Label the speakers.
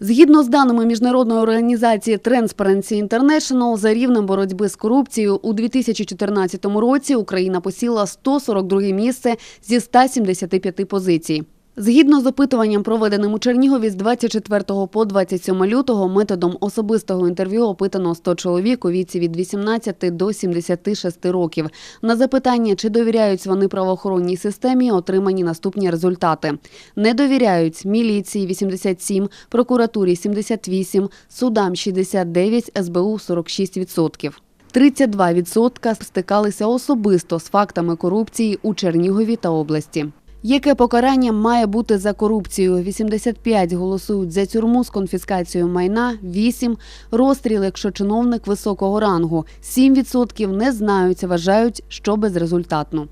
Speaker 1: Згідно з даними міжнародної організації Transparency International, за рівнем боротьби з корупцією у 2014 році Україна посіла 142 місце зі 175 позицій. Згідно з опитуванням, проведеним у Чернігові з 24 по 27 лютого, методом особистого інтерв'ю опитано 100 чоловік у віці від 18 до 76 років. На запитання, чи довіряють вони правоохоронній системі, отримані наступні результати: не довіряють міліції 87, прокуратурі 78, судам 69, СБУ 46%. 32% стикалися особисто з фактами корупції у Чернігові та області. Яке покарання має бути за корупцію? 85 голосують за тюрму з конфіскацією майна, 8 – розстріл, якщо чиновник високого рангу, 7% не знаються, вважають, що безрезультатно.